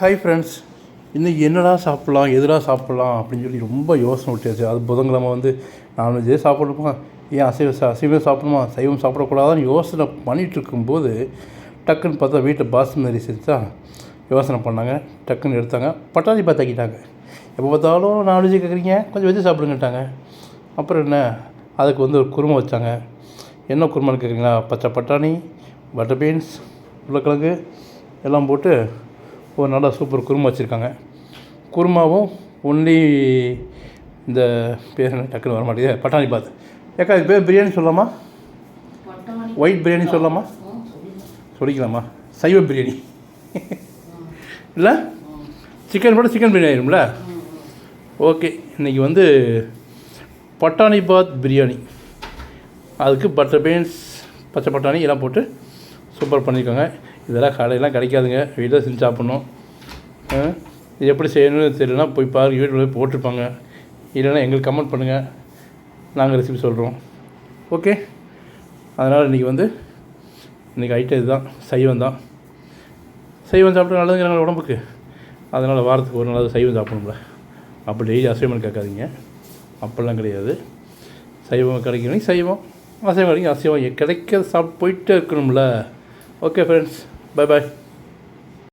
Hi friends இன்னைக்கு என்னடா சாப்பிட்லாம் எதுடா சாப்பிட்லாம் அப்படின்னு சொல்லி ரொம்ப யோசனை விட்டாச்சு அது புதன்கிழமை வந்து நான்வெஜ்ஜே சாப்பிடணுமா? ஏன் அசைவ சா அசைவம் சாப்பிடணுமா? சைவம் சாப்பிடக்கூடாதான்னு யோசனை பண்ணிகிட்டு இருக்கும்போது டக்குன்னு பார்த்தா வீட்டில் பாசுமதி செஞ்சா யோசனை பண்ணாங்க. டக்குன்னு எடுத்தாங்க. பட்டாணி பார்த்தாக்கிட்டாங்க எப்போ பார்த்தாலும் நான்வெஜ் கேட்குறீங்க. கொஞ்சம் வெஜ்ஜு சாப்பிடுங்கட்டாங்க அப்புறம் என்ன? அதுக்கு வந்து ஒரு குருமா வச்சாங்க. என்ன குருமான்னு கேட்குறீங்களா? பச்சை பட்டாணி பட்டர் பீன்ஸ் உருளைக்கிழங்கு எல்லாம் போட்டு ஒரு நல்ல சூப்பர் குருமா வச்சுருக்காங்க. குருமாவும் ஒன்லி இந்த பேர் டக்குன்னு வர மாட்டேங்குது. பட்டாணி பாத். ஏக்கா இது பேர் பிரியாணி சொல்லலாமா? ஒயிட் பிரியாணி சொல்லலாமா? சொல்லிக்கலாமா? சைவ பிரியாணி. இல்லை? சிக்கன் போட்டு சிக்கன் பிரியாணி ஆயிரும்ல? ஓகே இன்றைக்கி வந்து பட்டாணி பாத் பிரியாணி. அதுக்கு பட்டர் பீன்ஸ் பச்சை பட்டாணி எல்லாம் போட்டு சூப்பர் பண்ணியிருக்காங்க. இதெல்லாம் கடையெல்லாம் கிடைக்காதுங்க. வீட்டில் செஞ்சு சாப்பிட்ணும். இது எப்படி செய்யணும்னு தெரியலனா போய் பாருங்க வீட்டில் போட்டிருப்பாங்க. இல்லைன்னா எங்களுக்கு கமெண்ட் பண்ணுங்கள் நாங்கள் ரெசிபி சொல்கிறோம் ஓகே அதனால் இன்றைக்கி வந்து இன்றைக்கி ஐட்டம் இதுதான். சைவம் தான். சைவம் சாப்பிட்டா நல்லதுங்கிறாங்க உடம்புக்கு? அதனால் வாரத்துக்கு ஒரு நாளாவது சைவம் சாப்பிடணும்ல. அப்படி டெய்லி அசைவம் கேட்காதீங்க. அப்படிலாம் கிடையாது. சைவம் கிடைக்கணும் சைவம். அசைவம் கிடைக்கும். அசைவம் கிடைக்க சாப்பிட்டு போயிட்டே இருக்கணும்ல. Okay friends bye bye